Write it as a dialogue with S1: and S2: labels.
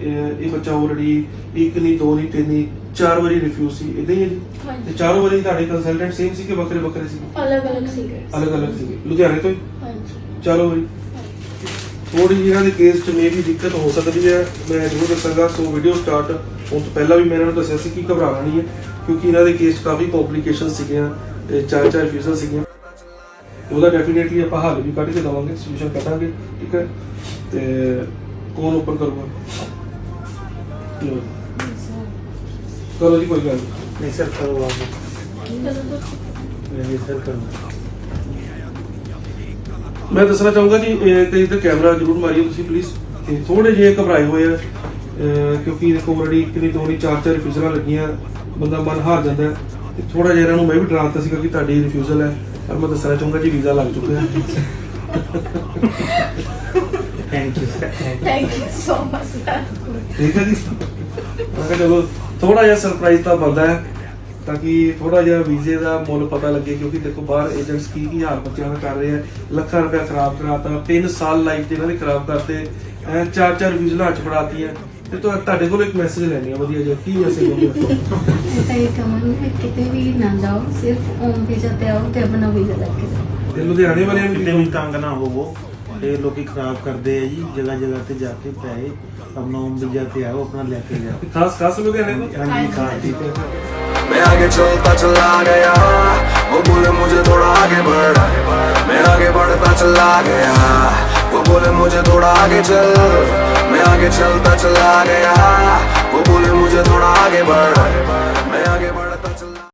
S1: ਇਹ ਇਹ ਬੱਚਾ ਆਲਰੇਡੀ ਇੱਕ ਨਹੀਂ ਦੋ ਨਹੀਂ ਤਿੰਨ ਨਹੀਂ ਚਾਰ ਵਾਰੀ ਰਿਫਿਊਜ਼ ਸੀ। ਇਦਾਂ ਹੀ ਹੈ ਜੀ?
S2: ਹਾਂਜੀ।
S1: ਤੇ ਚਾਰੋਂ ਵਾਰੀ ਤੁਹਾਡੇ ਕੰਸਲਟੈਂਟ ਸੇਮ ਸੀ ਕਿ ਵੱਖਰੇ ਵੱਖਰੇ ਸੀ?
S2: ਅਲੱਗ ਅਲੱਗ ਸੀਗੇ
S1: ਅਲੱਗ ਅਲੱਗ ਸੀ। ਲੁਧਿਆਣੇ ਤੋਂ ਹੀ?
S2: ਹਾਂਜੀ।
S1: ਚਲੋ ਬਈ ਥੋੜੀ ਜਿਹੀ ਇਹਨਾਂ ਦੇ ਕੇਸ 'ਚ ਮੇ ਵੀ ਦਿੱਕਤ ਹੋ ਸਕਦੀ ਹੈ। ਮੈਂ ਜ਼ਰੂਰ ਦੱਸਾਂਗਾ ਸੋ ਵੀਡੀਓ ਸਟਾਰਟ ਹੋਣ ਤੋਂ ਪਹਿਲਾਂ ਵੀ ਮੈਂ ਇਹਨਾਂ ਨੂੰ ਦੱਸਿਆ ਸੀ ਕਿ ਘਬਰਾਉਣਾ ਨਹੀਂ ਹੈ ਕਿਉਂਕਿ ਇਹਨਾਂ ਦੇ ਕੇਸ 'ਚ ਕਾਫੀ ਕੰਪਲਿਕੇਸ਼ਨ ਸੀਗੀਆਂ ਤੇ ਚਾਰ ਚਾਰ ਰਿਫਿਊਜ਼ਲ ਸੀਗੀਆਂ। ਉਹਦਾ ਡੈਫੀਨੇਟਲੀ ਆਪਾਂ ਹੱਲ ਵੀ ਕੱਢ ਕੇ ਦਵਾਂਗੇ ਸੋਲੂਸ਼ਨ ਕੱਢਾਂਗੇ ਠੀਕ ਹੈ? ਤੇ ਕੌਣ ਓਪਨ ਕਰੂਗਾ। ਲਓ। ਜੀ ਕੋਈ ਗੱਲ ਨਹੀਂ।
S3: ਸਰ
S1: ਮੈਂ ਦੱਸਣਾ ਚਾਹੂੰਗਾ ਕਿ ਇਹ ਤੇ ਇਹਦਾ ਕੈਮਰਾ ਜ਼ਰੂਰ ਮਾਰੀਓ ਤੁਸੀਂ ਪਲੀਜ਼ ਤੇ ਥੋੜੇ ਜਿਹੇ ਘਬਰਾਏ ਹੋਏ ਆ ਅਹ ਕਿਉਂਕਿ ਦੇਖੋ ਆਲਰੇਡੀ ਕਿੰਨੀ ਨਹੀਂ ਦੋ ਨਹੀਂ ਚਾਰ ਚਾਰ ਰਿਫਿਊਜ਼ਲਾਂ ਲੱਗੀਆਂ ਬੰਦਾ ਮਨ ਹਾਰ ਜਾਂਦਾ ਹੈ। ਤੇ ਥੋੜਾ ਜਿਹਾ ਇਹਨਾਂ ਨੂੰ ਮੈਂ ਵੀ ਡਰਾ ਦਿੱਤਾ ਸੀਗਾ ਕਿ ਤੁਹਾਡੀ ਰਿਫਿਊਜ਼ਲ ਹੈ ਪਰ ਮੈਂ ਦੱਸਣਾ ਚਾਹੂੰਗਾ ਜੀ ਵੀਜ਼ਾ ਲੱਗ ਚੁੱਕਿਆ
S3: ਹੈ
S2: ਥੈਂਕ ਯੂ ਸੋ ਮਚ
S1: ਠੀਕ ਹੈ ਜੀ? ਮੈਂ ਕਿਹਾ ਚਲੋ ਥੋੜਾ ਜਿਹਾ ਸਰਪ੍ਰਾਈਜ਼ ਤਾਂ ਬਣਦਾ ਹੈ ਤਾਂ ਕਿ ਥੋੜਾ ਜਿਹਾ ਵੀਜ਼ੇ ਦਾ ਮੁੱਲ ਪਤਾ ਲੱਗੇ ਕਿਉਂਕਿ ਦੇਖੋ ਬਾਹਰ ਏਜੰਟਸ ਕੀ ਕੀ ਹਾਲ ਬੱਚਿਆਂ ਦਾ ਕਰ ਰਹੇ ਆ ਲੱਖਾਂ ਰੁਪਇਆ ਖਰਾਬ ਕਰਾਤਾ 3 ਸਾਲ ਲਾਈਫ ਦੇ ਇਹਨਾਂ ਦੇ ਖਰਾਬ ਕਰਤੇ ਐ ਚਾਰ ਚਾਰ ਵੀਜ਼ਾ ਚ ਫੜਾਤੀਆਂ। ਤੇ ਤੁਹਾ- ਤੁਹਾਡੇ ਕੋਲ ਇੱਕ ਮੈਸੇਜ ਲੈਣੀ ਆ ਵਧੀਆ ਜਿਹਾ ਕੀ ਮੈਸੇਜ
S4: ਮੈਂ ਤਾਂ ਇਹ ਕਹਾਂਗੀ ਕਿ ਕਿਤੇ ਵੀ ਨਾ ਜਾਓ ਸਿਰਫ ਓਮ ਵੀਜ਼ਾ ਤੇ ਆਓ ਤੇ ਆਪਣਾ ਵੀਜ਼ਾ ਲੈ ਕੇ ਜਾਓ।
S1: ਤੇ ਲੁਧਿਆਣੇ ਵਾਲਿਆਂ ਨੂੰ
S3: ਕਿਤੇ ਵੀ ਤੰਗ ਨਾ ਹੋਵੋ। ਇਹ ਲੋਕੀ ਖਰਾਬ ਕਰਦੇ ਆ ਜੀ ਜਗ੍ਹਾ ਜਗ੍ਹਾ ਤੇ ਜਾ ਕੇ ਪੈਸੇ ਆਪਣਾ ਓਮ ਵੀਜ਼ਾ ਤੇ ਆਓ ਆਪਣਾ ਲੈ ਕੇ ਜਾਓ
S1: ਖਾਸ ਖਾਸ ਲੁਧਿਆਣੇ ਨੂੰ
S3: ਹਾਂਜੀ ਖਾਸ ਠੀਕ ਹੈ
S5: मैं आगे चलता चला गया वो बोले मुझे थोड़ा आगे बढ़ मैं आगे बढ़ता चला गया वो बोले मुझे थोड़ा आगे चल मैं आगे चलता चला गया वो बोले मुझे थोड़ा आगे बढ़ मैं आगे बढ़